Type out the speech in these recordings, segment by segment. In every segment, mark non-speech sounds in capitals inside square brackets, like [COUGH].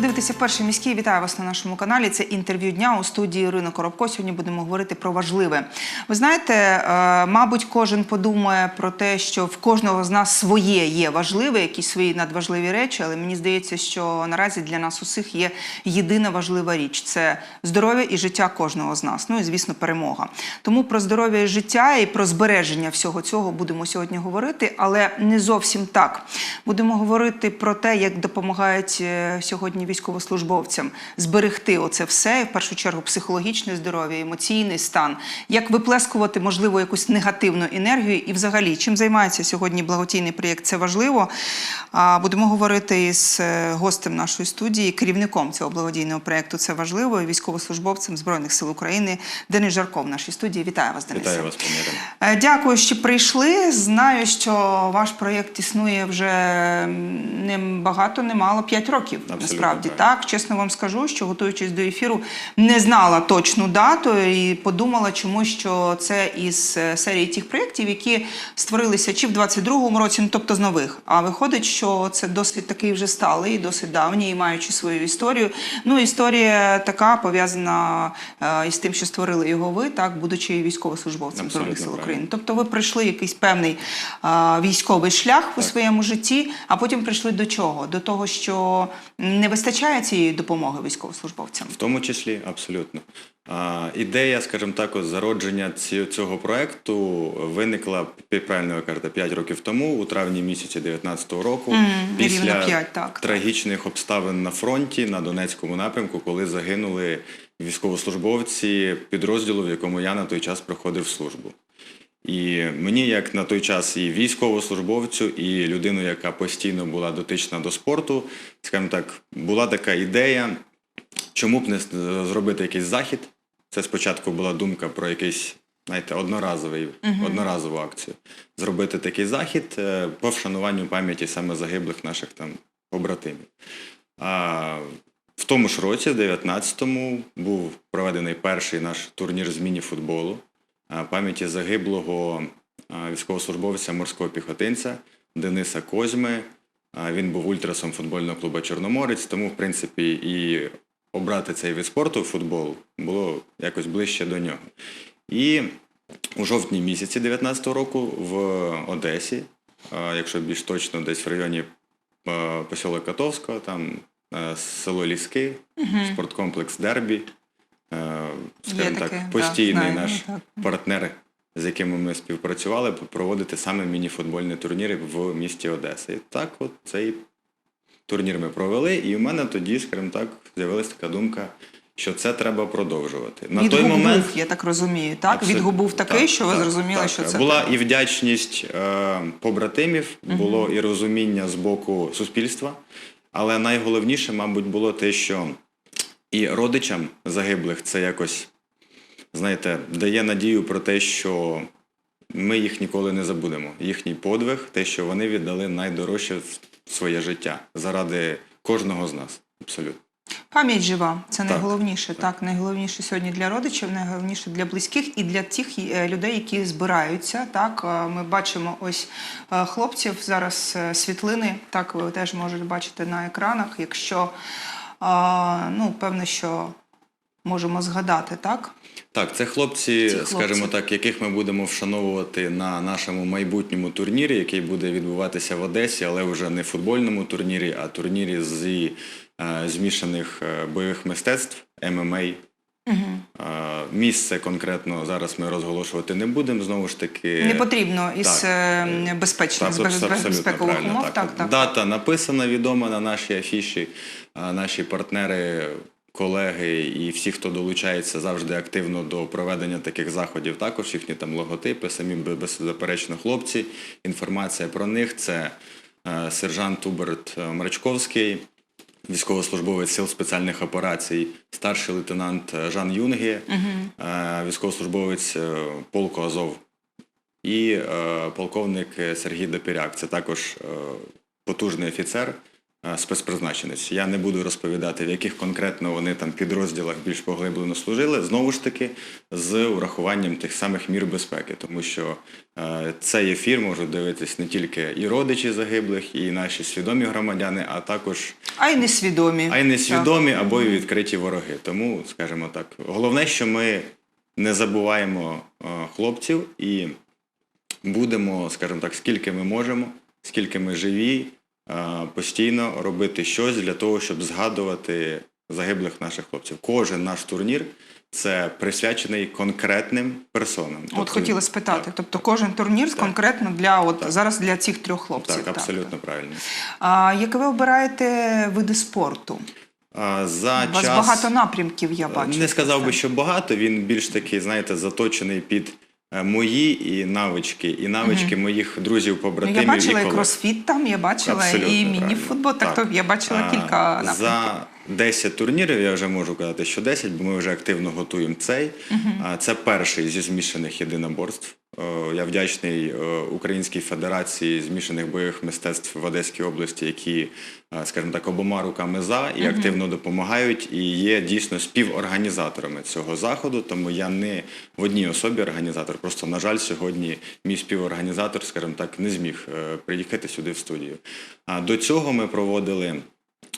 Ви дивитеся перший міський. Вітаю вас на нашому каналі. Це інтерв'ю дня у студії Ірина Коробко. Сьогодні будемо говорити про важливе. Ви знаєте, е, мабуть, кожен подумає про те, що в кожного з нас своє є важливе, якісь свої надважливі речі, але мені здається, що наразі для нас усіх є єдина важлива річ це здоров'я і життя кожного з нас. Ну і звісно, перемога. Тому про здоров'я і життя і про збереження всього цього будемо сьогодні говорити, але не зовсім так. Будемо говорити про те, як допомагають е, сьогодні військовослужбовцям зберегти оце все, в першу чергу психологічне здоров'я, емоційний стан, як виплескувати, можливо, якусь негативну енергію і взагалі, чим займається сьогодні благодійний проєкт, це важливо. Будемо говорити із е, гостем нашої студії, керівником цього благодійного проєкту «Це важливо, і військовослужбовцем Збройних сил України Денис Жарков в нашій студії. Вітаю вас, Денис. Вітаю вас, пані Е, Дякую, що прийшли. Знаю, що ваш проєкт існує вже не багато, не мало, 5 років. Абсолютно насправді правильно. так. Чесно вам скажу, що готуючись до ефіру, не знала точну дату і подумала, чому що це із е, серії тих проєктів, які створилися чи в 22-му році, ну тобто з нових. А виходить, що це досить такий вже сталий, досить давній, маючи свою історію. Ну, історія така пов'язана е, із тим, що створили його ви, так будучи військовослужбовцем Збройних сил. України. Тобто ви пройшли якийсь певний а, військовий шлях у своєму житті, а потім прийшли до чого? До того, що не вистачає цієї допомоги військовослужбовцям. В тому числі абсолютно. Ідея, скажімо так, зародження цього проекту виникла правильно ви кажете, 5 років тому, у травні місяці 19-го року, Мгм, після рівно п'ять, так, так. трагічних обставин на фронті на Донецькому напрямку, коли загинули військовослужбовці підрозділу, в якому я на той час проходив службу. І мені, як на той час, і військовослужбовцю, і людину, яка постійно була дотична до спорту, скажімо так, була така ідея, чому б не зробити якийсь захід. Це спочатку була думка про якийсь, знаєте, одноразовий, одноразову акцію. Зробити такий захід е, по вшануванню пам'яті саме загиблих наших там побратимів. А в тому ж році, в 19-му, був проведений перший наш турнір з міні-футболу пам'яті загиблого військовослужбовця морського піхотинця Дениса Козьми. Він був ультрасом футбольного клубу Чорноморець, тому, в принципі, і обрати цей вид спорту, футбол, було якось ближче до нього. І у жовтні місяці 19-го року в Одесі, якщо більш точно, десь в районі е, поселок Котовського, там е, село Ліски, спорткомплекс Дербі. Е, Скажімо так, постійний наш так. партнер, з якими ми співпрацювали, проводити саме міні-футбольні турніри в місті Одеса. І так, от цей турнір ми провели, і в мене тоді, скажімо так, з'явилася така думка, що це треба продовжувати. На Відгук той момент був, я так розумію. Так, Абсолютно. відгук був такий, Так, що ви так, зрозуміли, так. що це була треба. і вдячність е, побратимів, було і розуміння з боку суспільства. Але найголовніше, мабуть, було те, що і родичам загиблих це якось, знаєте, дає надію про те, що ми їх ніколи не забудемо. Їхній подвиг, те, що вони віддали найдорожче своє життя заради кожного з нас. Абсолютно. Пам'ять жива, це Так, найголовніше. Так, найголовніше сьогодні для родичів, найголовніше для близьких і для тих е, людей, які збираються. Так, Е, ми бачимо ось е, хлопців зараз світлини. Так, ви теж можете бачити на екранах. Якщо ну, певно, що можемо згадати, так? Так, це хлопці, Ці хлопці. скажімо так, яких ми будемо вшановувати на нашому майбутньому турнірі, який буде відбуватися в Одесі, але вже не футбольному турнірі, а турнірі зі е, змішаних е, бойових мистецтв ММА. Угу. Місце конкретно зараз ми розголошувати не будемо. Знову ж таки, Не потрібно із так. е, безпечних Так, без- безпекових умов. Так, так. Дата написана, відома на нашій афіші. Наші партнери, колеги і всі, хто долучається завжди активно до проведення таких заходів, також їхні там логотипи, самі беззаперечно хлопці. Інформація про них це е, сержант Уберт Мрачковський, військовослужбовець сил спеціальних операцій, старший лейтенант е, Жан Юнге, е, військовослужбовець е, полку Азов і е, полковник Сергій Допіряк. Це також потужний офіцер, спецпризначенець. Я не буду розповідати, в яких конкретно вони там підрозділах більш поглиблено служили. Знову ж таки, з урахуванням тих самих мір безпеки, тому що е, цей ефір можуть дивитись не тільки і родичі загиблих, і наші свідомі громадяни, а також А й несвідомі. а й Так. несвідомі або й відкриті вороги. Тому, скажімо так, головне, що ми не забуваємо е, хлопців і будемо, скажімо так, скільки ми можемо, скільки ми живі, е, постійно робити щось для того, щоб згадувати загиблих наших хлопців. Кожен наш турнір це присвячений конкретним персонам. От Тобто- хотіла спитати. Так, Тобто кожен турнір Так. конкретно для от зараз для цих трьох хлопців. так, абсолютно правильно. А як ви обираєте види спорту? За У вас час... багато напрямків, я бачу. Не сказав би, що багато. Він більш такий, знаєте, заточений під е, мої і навички, і навички моїх Ну, друзів-побратимів. я бачила і кросфіт там, я бачила Абсолютно і міні-футбол, так, то я бачила А, кілька напрямків. За 10 турнірів я вже можу казати, що 10, бо ми вже активно готуємо цей. А, Це перший зі змішаних єдиноборств. Я вдячний Українській Федерації змішаних бойових мистецтв в Одеській області, які, скажімо так, обома руками за і активно допомагають, і є дійсно співорганізаторами цього заходу. Тому я не в одній особі організатор. Просто, на жаль, сьогодні мій співорганізатор, скажімо так, не зміг е, приїхати сюди в студію. А до цього ми проводили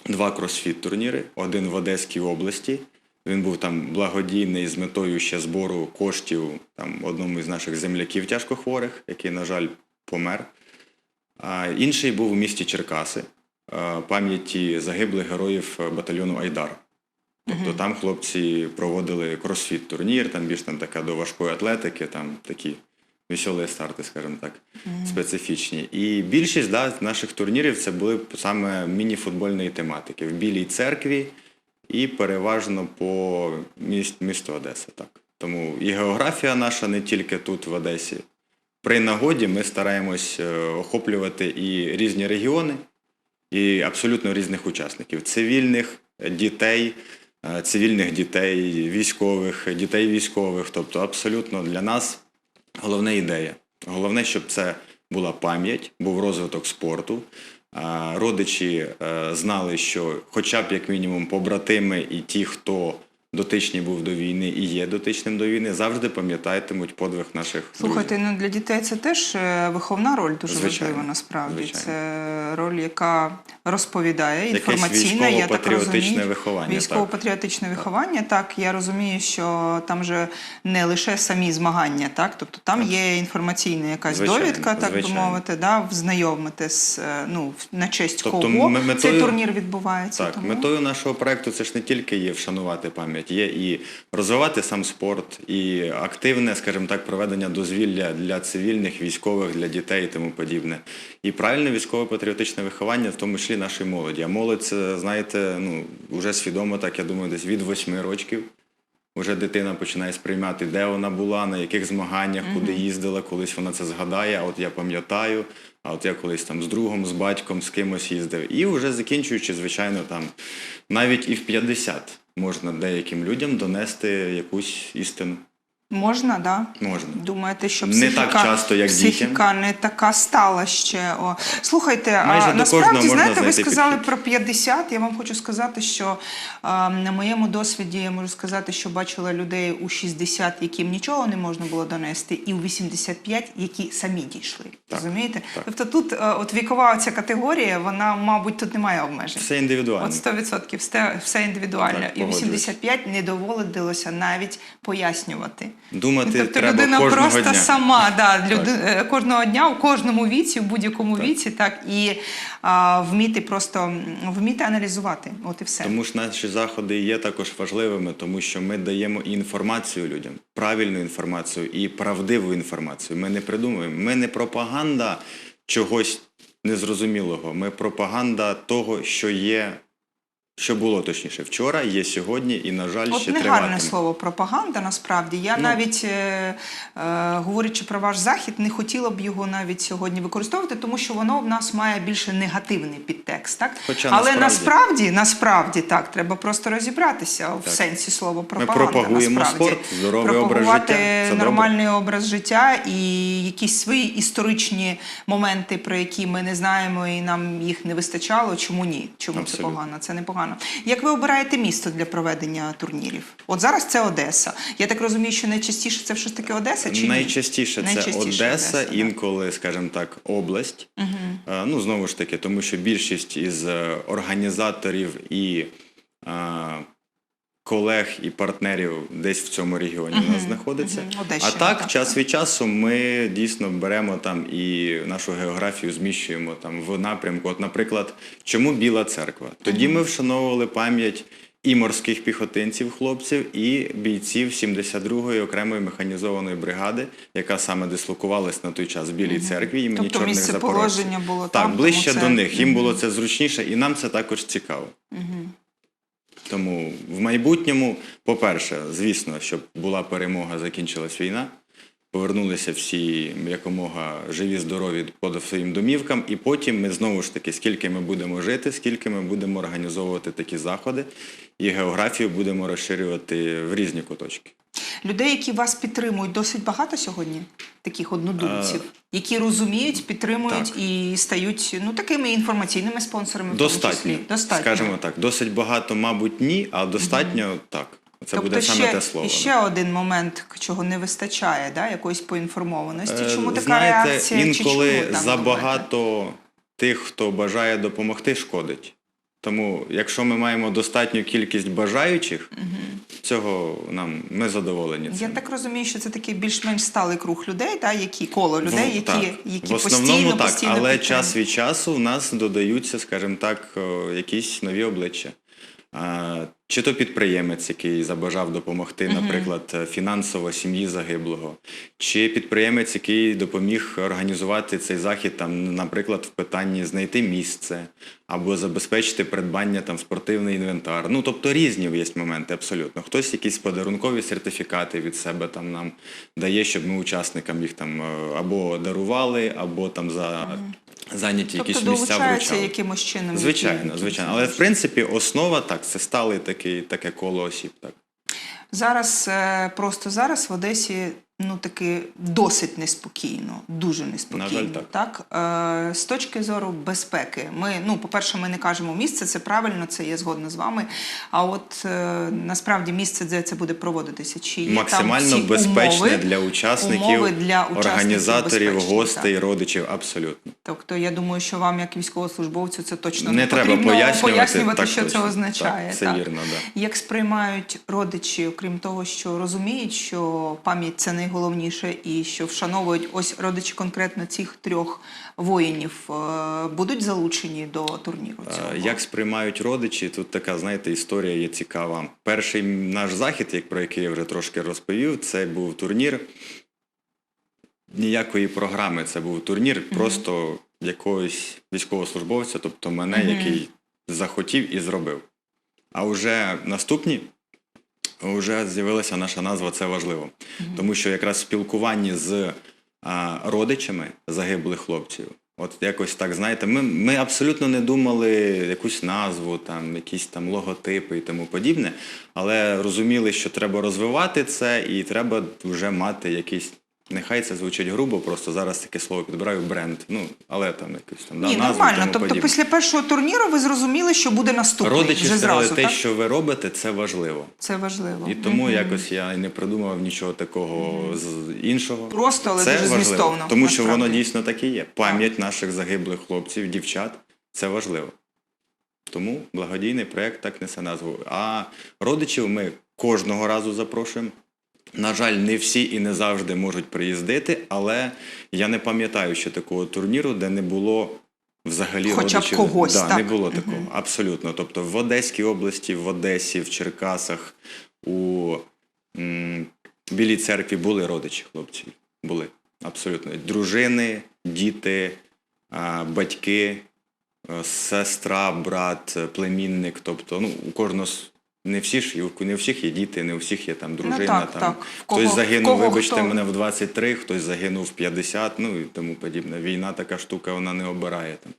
два кросфіт-турніри, один в Одеській області. Він був там благодійний з метою ще збору коштів там, одному із наших земляків тяжкохворих, який, на жаль, помер. А інший був у місті Черкаси, пам'яті загиблих героїв батальйону Айдар. Тобто там хлопці проводили кросфіт-турнір, там більш там така до важкої атлетики, там такі веселі старти, скажімо так, специфічні. І більшість да, наших турнірів це були саме міні-футбольної тематики в Білій церкві і переважно по міст, місту Одеса. Так. Тому і географія наша не тільки тут, в Одесі. При нагоді ми стараємось е, охоплювати і різні регіони, і абсолютно різних учасників: цивільних дітей, е, цивільних дітей, військових, дітей військових. Тобто, абсолютно для нас головна ідея. Головне, щоб це була пам'ять, був розвиток спорту. Родичі е, знали, що хоча б як мінімум побратими і ті, хто дотичний був до війни і є дотичним до війни, завжди пам'ятатимуть подвиг наших Слухайте, друзів. ну для дітей це теж е, виховна роль дуже Звичайно, важлива насправді. звичайно. Це роль, яка розповідає інформаційна, я так розумію. виховання, Військово-патріотичне виховання. Так, я розумію, що там же не лише самі змагання, так тобто там є інформаційна якась Звичайно, довідка, так би звичайно. мовити, да, взнайомити з е, ну на честь Тобто кого метою- цей турнір відбувається. Так, тому... метою нашого проекту це ж не тільки є вшанувати пам'ять, є і розвивати сам спорт, і активне, скажімо так, проведення дозвілля для цивільних, військових, для дітей і тому подібне. І правильне військово-патріотичне виховання, в тому числі нашої молоді. А молодь, це, знаєте, ну вже свідомо, так я думаю, десь від восьми років. Вже дитина починає сприймати, де вона була, на яких змаганнях, куди їздила, колись вона це згадає, а от я пам'ятаю, а от я колись там з другом, з батьком, з кимось їздив. І вже закінчуючи, звичайно, там навіть і в 50 можна деяким людям донести якусь істину. Можна, да? Можна. Думаєте, що Не так часто, як психіка не така стала ще. О. Слухайте, Майже а насправді, знаєте, ви сказали підхід. про 50. Я вам хочу сказати, що а, на моєму досвіді я можу сказати, що бачила людей у 60, яким нічого не можна було донести, і у 85, які самі дійшли. Так, Розумієте? так. Тобто тут е, от вікова ця категорія, вона, мабуть, тут немає обмежень. Все індивідуально. От 100% все, все індивідуально. Так, і погоджуюсь. 85 не доводилося навіть пояснювати. Думати Тобто треба людина кожного просто дня. сама да, Так. люди, е, кожного дня, у кожному віці, у будь-якому віці, так і а, вміти просто вміти аналізувати. От і все. Тому ж наші заходи є також важливими, тому що ми даємо і інформацію людям, правильну інформацію і правдиву інформацію. Ми не придумуємо. Ми не пропаганда чогось незрозумілого. Ми пропаганда того, що є що було точніше вчора, є сьогодні і, на жаль, От ще не гарне слово пропаганда. Насправді я Ну. навіть е, е, говорячи про ваш захід, не хотіла б його навіть сьогодні використовувати, тому що воно в нас має більше негативний підтекст. Так Хоча але насправді- насправді, насправді так, треба просто розібратися в сенсі слова пропаганда. пропагуємо насправді. спорт, здоровий образ життя. Це добре. нормальний образ життя і якісь свої історичні моменти, про які ми не знаємо, і нам їх не вистачало. Чому ні? Чому це погано? Це непогано. Як ви обираєте місто для проведення турнірів? От зараз це Одеса. Я так розумію, що найчастіше це ж таки Одеса чи ні? Найчастіше це Найчастіше Одеса, Одеса, інколи, скажімо так, область. Угу. Ну, знову ж таки, тому що більшість із е, організаторів і колег і партнерів десь в цьому регіоні у нас знаходиться. мгм. А так, так, час від часу ми дійсно беремо там і нашу географію зміщуємо там в напрямку. От, наприклад, чому Біла церква? Тоді ми вшановували пам'ять і морських піхотинців, хлопців, і бійців 72-ї окремої механізованої бригади, яка саме дислокувалась на той час в Білій церкві імені Тобто чорних місце запорожців. положення було так, там, ближче це- до них. Їм було це зручніше, і нам це також цікаво. Тому в майбутньому, по-перше, звісно, щоб була перемога, закінчилась війна, повернулися всі якомога живі, здорові по своїм домівкам, і потім ми знову ж таки, скільки ми будемо жити, скільки ми будемо організовувати такі заходи, і географію будемо розширювати в різні куточки. Людей, які вас підтримують, досить багато сьогодні, таких однодумців, які розуміють, підтримують Е, так. і стають ну такими інформаційними спонсорами. Достатньо. Достатньо. скажімо так, досить багато, мабуть, ні, а достатньо так. Це тобто буде ще, саме те слово. ще один момент, чого не вистачає, да, якоїсь поінформованості. Е, Чому така Знаєте, реакція? Чи інколи чому так ви забагато тих, хто бажає допомогти, шкодить. Тому, якщо ми маємо достатню кількість бажаючих, цього нам ми задоволені. Цим. Я так розумію, що це такий більш-менш сталий круг людей, та які коло людей, Ну, які, так. які в основному постійно, так, постійно але підтримують. час від часу в нас додаються, скажімо так, якісь нові обличчя. Чи то підприємець, який забажав допомогти, наприклад, фінансово сім'ї загиблого, чи підприємець, який допоміг організувати цей захід, там, наприклад, в питанні знайти місце або забезпечити придбання там спортивний інвентар. Ну тобто різні є моменти абсолютно. Хтось якісь подарункові сертифікати від себе там нам дає, щоб ми учасникам їх там е, або дарували, або там за зайняті Тобто якісь місця вручали. якимось чином. Звичайно, які- звичайно. Але в принципі основа так, це стали такий, таке коло осіб. Так. Зараз е, просто зараз в Одесі ну таки досить неспокійно, дуже неспокійно. На жаль, так. Е, з точки зору безпеки, ми ну, по-перше, ми не кажемо місце, це правильно, це я згодна з вами. А от е, насправді місце, де це буде проводитися, чи є Максимально там всі безпечне умови, для учасників, умови для учасників організаторів, гостей, так. родичів. Абсолютно. Тобто я думаю, що вам, як військовослужбовцю, це точно не, Не треба потрібно пояснювати, пояснювати так що точно. це означає. Так, це вірно, да. Як сприймають родичі, окрім того, що розуміють, що пам'ять це найголовніше, і що вшановують ось родичі конкретно цих трьох воїнів, е, будуть залучені до турніру. Цього? Е, Як сприймають родичі, тут така, знаєте, історія є цікава. Перший наш захід, як про який я вже трошки розповів, це був турнір. Ніякої програми це був турнір, просто якогось військовослужбовця, тобто мене, який захотів і зробив. А вже наступні вже з'явилася наша назва Це важливо. Тому що якраз в спілкуванні з а, родичами загиблих хлопців, от якось так, знаєте, ми, ми абсолютно не думали якусь назву, там, якісь там логотипи і тому подібне, але розуміли, що треба розвивати це і треба вже мати якийсь. Нехай це звучить грубо, просто зараз таке слово підбираю бренд. Ну, але там якось там да, Ні, назву нормально. тому Тобто, подібне. після першого турніру ви зрозуміли, що буде наступний. Родичі вже сказали, зразу, те, так? що ви робите, це важливо. Це важливо. І тому якось я і не придумав нічого такого з іншого. Просто, але це дуже важливо, змістовно, тому що насправді. воно дійсно так і є. Пам'ять наших загиблих хлопців, дівчат це важливо. Тому благодійний проєкт так несе назву. А родичів ми кожного разу запрошуємо. На жаль, не всі і не завжди можуть приїздити, але я не пам'ятаю ще такого турніру, де не було взагалі Хоча б родичів. когось, да, так? не було такого. Абсолютно. Тобто в Одеській області, в Одесі, в Черкасах, у м, Білій церкві були родичі хлопців. Були. Абсолютно. Дружини, діти, а, батьки. е, сестра, брат, племінник. Тобто, ну, у кожного не всі ж не у всіх є діти, не у всіх є там дружина. Ну, так, там. так. Кого- хтось загинув, кого вибачте хто. мене, в 23, хтось загинув в 50, ну і тому подібне. Війна така штука, вона не обирає там.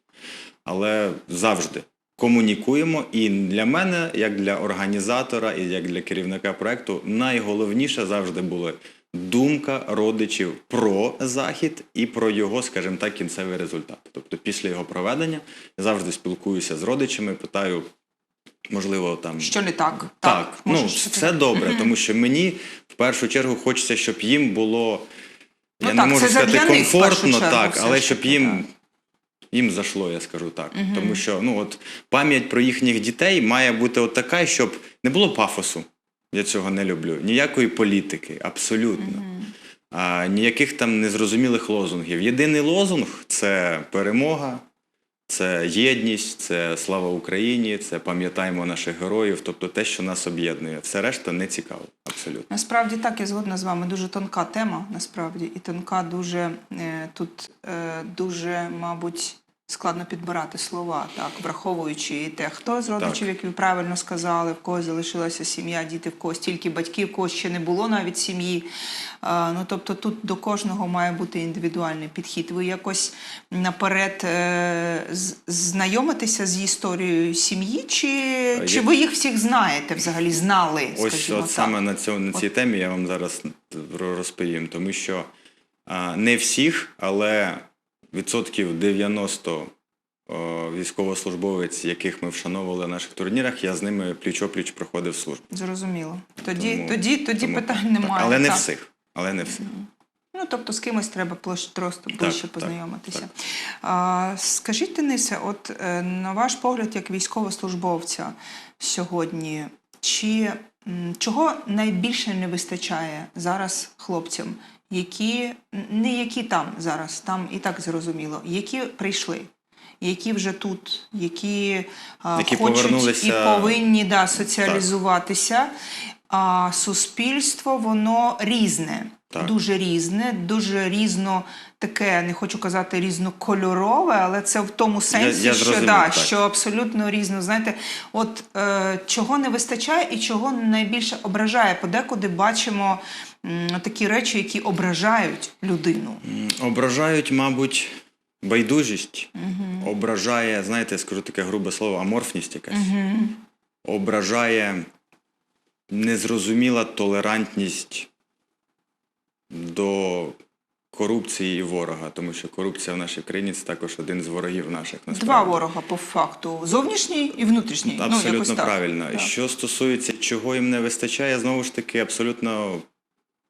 Але завжди комунікуємо. І для мене, як для організатора, і як для керівника проекту, найголовніше завжди була думка родичів про захід і про його, скажімо так, кінцевий результат. Тобто, після його проведення я завжди спілкуюся з родичами, питаю, можливо, там Що не так? так, ну можеш все сказати. добре, тому що мені в першу чергу хочеться, щоб їм було. Ну я так, не можу це сказати комфортно, чергу, так, але щоб їм, так. їм зашло, я скажу так. Тому що ну, от, пам'ять про їхніх дітей має бути от така, щоб не було пафосу. Я цього не люблю. Ніякої політики, абсолютно. А, ніяких там незрозумілих лозунгів. Єдиний лозунг це перемога, це єдність, це слава Україні, це пам'ятаємо наших героїв, тобто те, що нас об'єднує. Все решта не цікаво. Абсолютно. Насправді так, я згодна з вами. Дуже тонка тема, насправді, і тонка дуже е, тут е, дуже, мабуть, складно підбирати слова, так, враховуючи і те, хто з родичів, як ви правильно сказали, в когось залишилася сім'я, діти, в когось тільки батьки, в когось ще не було навіть сім'ї. Ну, тобто тут до кожного має бути індивідуальний підхід. Ви якось наперед е, знайомитеся з історією сім'ї, чи, чи ви їх всіх знаєте взагалі, знали? Ось скажімо от так? саме на, цьому, на цій темі я вам зараз розповім, тому що а, не всіх, але відсотків 90 військовослужбовець, яких ми вшановували на наших турнірах, я з ними пліч-опліч проходив службу. Зрозуміло. Тоді, Тому- тоді, тоді тому питань так. немає. Але не так. всіх. Але не всіх. Ну, тобто з кимось треба площ- просто ближче так, познайомитися. так. А, скажіть, Денисе, от е, на ваш погляд, як військовослужбовця сьогодні, чи чого найбільше не вистачає зараз хлопцям, які не які там зараз, там і так зрозуміло, які прийшли? Які вже тут, які, Які хочуть і повинні да, соціалізуватися. А суспільство воно різне, Так. дуже різне, дуже різно таке, не хочу казати різнокольорове, але це в тому сенсі, я що, зрозумів, да, так. що абсолютно різно. Знаєте, от е, чого не вистачає і чого найбільше ображає. Подекуди бачимо м, такі речі, які ображають людину. Ображають, мабуть, байдужість. Ображає, знаєте, скажу таке грубе слово, аморфність якась. Ображає незрозуміла толерантність до корупції і ворога, тому що корупція в нашій країні це також один з ворогів наших. насправді. Два ворога по факту: зовнішній і внутрішній. ну, Абсолютно якось так. правильно. Так. Що стосується чого їм не вистачає, знову ж таки, абсолютно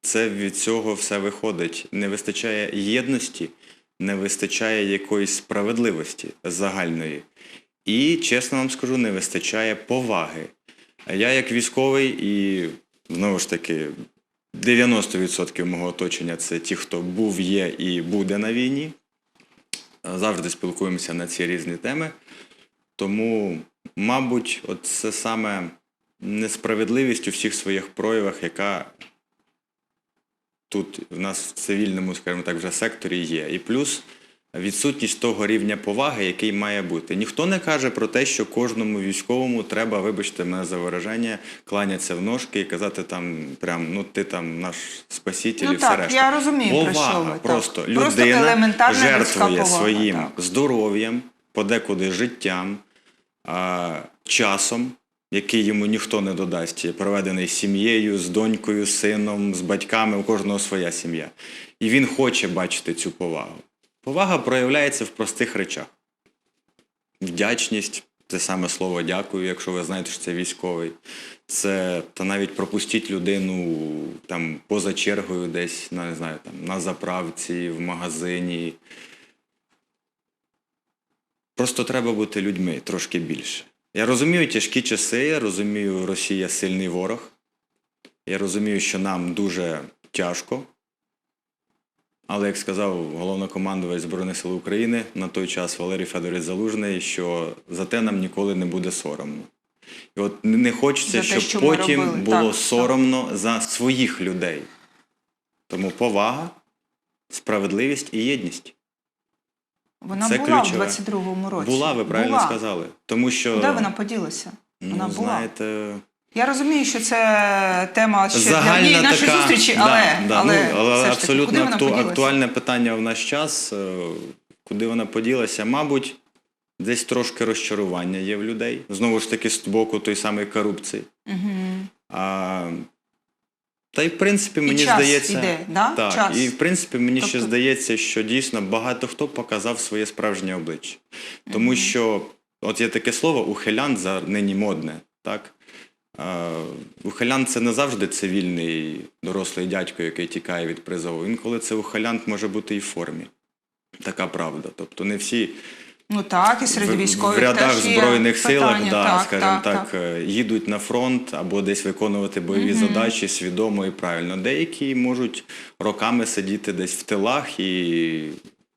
це від цього все виходить. Не вистачає єдності, не вистачає якоїсь справедливості загальної. І, чесно вам скажу, не вистачає поваги. Я, як військовий, і знову ж таки, 90% мого оточення це ті, хто був, є і буде на війні. Завжди спілкуємося на ці різні теми. Тому, мабуть, от це саме несправедливість у всіх своїх проявах, яка тут в нас в цивільному, скажімо так, вже секторі є. І плюс відсутність того рівня поваги, який має бути. Ніхто не каже про те, що кожному військовому треба, вибачте мене за вираження, кланятися в ножки і казати там, прям, ну ти там наш спаситель Ну і все так, решта. я розумію, про повага, що ви, просто Просто людина людська жертвує повага, своїм так. здоров'ям, подекуди життям, а, часом, який йому ніхто не додасть, проведений з сім'єю, з донькою, з сином, з батьками, у кожного своя сім'я. І він хоче бачити цю повагу. Повага проявляється в простих речах. Вдячність це саме слово дякую, якщо ви знаєте, що це військовий. Це та навіть пропустіть людину там поза чергою, десь на не знаю, там на заправці, в магазині. Просто треба бути людьми трошки більше. Я розумію тяжкі часи, я розумію, Росія сильний ворог. Я розумію, що нам дуже тяжко. Але як сказав головнокомандувач Збройних сил України на той час Валерій Федорович Залужний, що за те нам ніколи не буде соромно. І от не хочеться, те, щоб що потім було Так, так. соромно за своїх людей. Тому повага, справедливість і єдність. Вона Це була ключове. в 22-му році. Була, ви правильно Була. сказали. Тому що Куди вона поділася? ну, Вона була. знаєте, Я розумію, що це тема ще для загальна однієї нашої така, зустрічі, да, але, да, але, ну, але все ж таки, абсолютно куди вона акту- поділася? актуальне питання в наш час. е, Куди вона поділася? Мабуть, десь трошки розчарування є в людей. Знову ж таки, з боку той самої корупції. Мгм. А, та й в принципі І мені час здається, іде, да? так, Час. і в принципі мені ще Тобто- здається, що дійсно багато хто показав своє справжнє обличчя. Тому що, от є таке слово, ухилян за нині модне, так? А, ухилян це не завжди цивільний дорослий дядько, який тікає від призову. Інколи це ухилянт може бути і в формі. Така правда. Тобто не всі Ну так, і серед в, військових в рядах теж є Збройних силах, питання. да, так, скажімо так, так, е, їдуть на фронт або десь виконувати бойові задачі свідомо і правильно. Деякі можуть роками сидіти десь в тилах і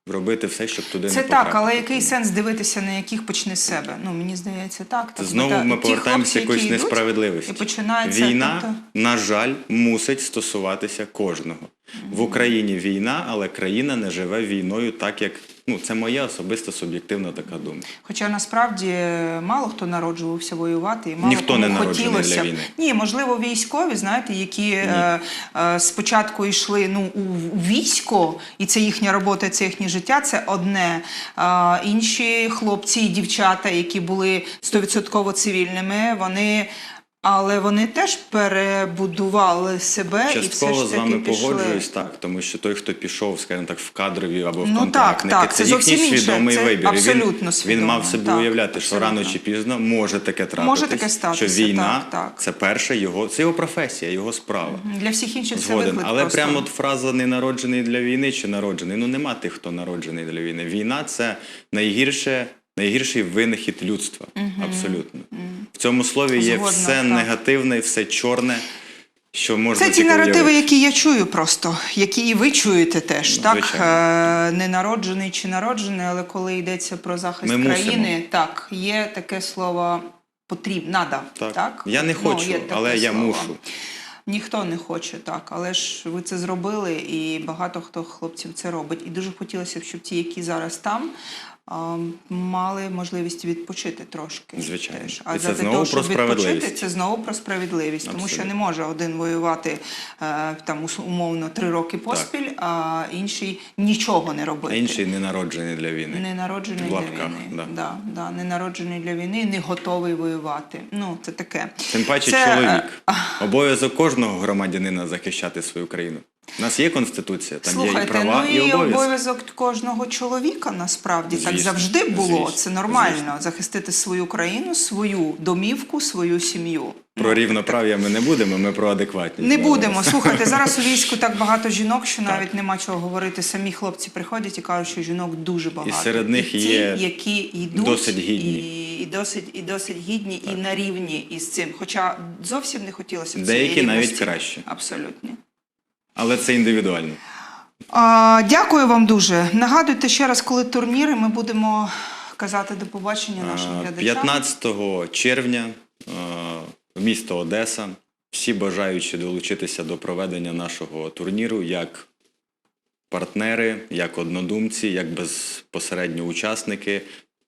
робити все, щоб туди Це не так, але який сенс дивитися на яких почне себе? Ну мені здається, так. так. Знову Та- ми повертаємося якоїсь несправедливості. І починається Війна, тобто, на жаль, мусить стосуватися кожного. В Україні війна, але країна не живе війною так, як ну це моя особиста суб'єктивна така думка. Хоча насправді е, мало хто народжувався воювати, і мало Ніхто кому не народжений хотілося. для війни. Ні, можливо, військові, знаєте, які е, е, спочатку йшли ну, у у військо, і це їхня робота, це їхнє життя, це одне. А інші хлопці і дівчата, які були 100% цивільними, вони. Але вони теж перебудували себе і все Частково ж з вами пішли. погоджуюсь, так, тому що той, хто пішов, скажімо так, в кадрові або в Ну, контрактники, так, так, це, це їхній свідомий це вибір. Абсолютно він, він мав собі так, уявляти, що рано чи пізно може таке трапитись, Може таке статися, що війна так, так. це перше його, це його професія, його справа. Для всіх інших це виклик Але просто. прямо от фраза не народжений для війни чи народжений. Ну нема тих, хто народжений для війни. Війна це найгірше, найгірший винахід людства. Абсолютно. В цьому слові є Згодна, все так. негативне, все чорне, що можна Це ті наративи, уявити. які я чую просто, які і ви чуєте теж. Ну, так, е, не народжений чи народжений, але коли йдеться про захист Ми країни, мусимо. так, є таке слово потрібно, надо. Так. Так. Я не Ну, хочу, таке але я слово. мушу. Ніхто не хоче, так, але ж ви це зробили, і багато хто хлопців це робить. І дуже хотілося б, щоб ті, які зараз там, мали можливість відпочити трошки. Звичайно. Теж. І А це для знову того, про щоб відпочити, це знову про справедливість, тому що не може один воювати е, там умовно три роки поспіль, а інший нічого не робити. А інший не народжений для війни. Не народжений В для війни. да. Да, да, не народжений для війни, не готовий воювати. Ну, це таке. Тим паче Це, е, чоловік. Обов'язок кожного громадянина захищати свою країну. У нас є конституція, там є і Слухайте, права, ну і і обов'язки. обов'язок кожного чоловіка насправді так завжди було. звісно, Це нормально звісно. захистити свою країну, свою домівку, свою сім'ю. Про рівноправ'я ми не будемо, ми про адекватність. Не будемо. Слухайте, зараз у війську так [LAUGHS] багато жінок, що навіть нема чого говорити. Самі хлопці приходять і кажуть, що жінок дуже багато. серед них ті, є які йдуть досить гідні. І, і досить і досить гідні, і на рівні із цим. Хоча зовсім не хотілося б Деякі навіть рівності. краще. Абсолютно. Але це індивідуально. А, дякую вам дуже. Нагадуйте ще раз, коли турніри, ми будемо казати до побачення нашим глядачам. 15 червня місто Одеса. Всі бажаючі долучитися до проведення нашого турніру як партнери, як однодумці, як безпосередньо учасники.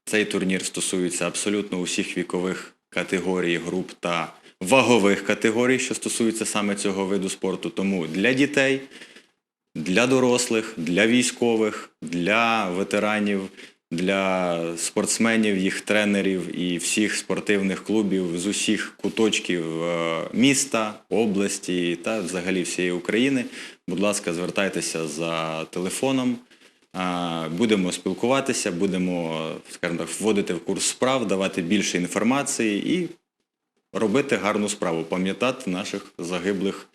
Цей турнір стосується абсолютно усіх вікових категорій, груп та вагових категорій, що стосуються саме цього виду спорту. Тому для дітей, для дорослих, для військових, для ветеранів, для спортсменів, їх тренерів і всіх спортивних клубів з усіх куточків е, міста, області та взагалі всієї України. Будь ласка, звертайтеся за телефоном. Будемо спілкуватися, будемо, скажімо так, вводити в курс справ, давати більше інформації і робити гарну справу, пам'ятати наших загиблих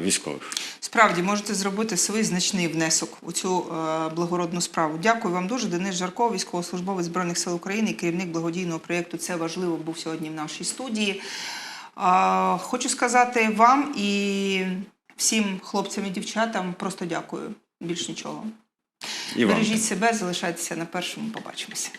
військових. Справді можете зробити свій значний внесок у цю е, благородну справу. Дякую вам дуже. Денис Жарков, військовослужбовець Збройних сил України, керівник благодійного проєкту Це важливо був сьогодні в нашій студії. Хочу сказати вам і всім хлопцям і дівчатам просто дякую. Більш нічого. І вам. Бережіть себе, залишайтеся на першому. Побачимося.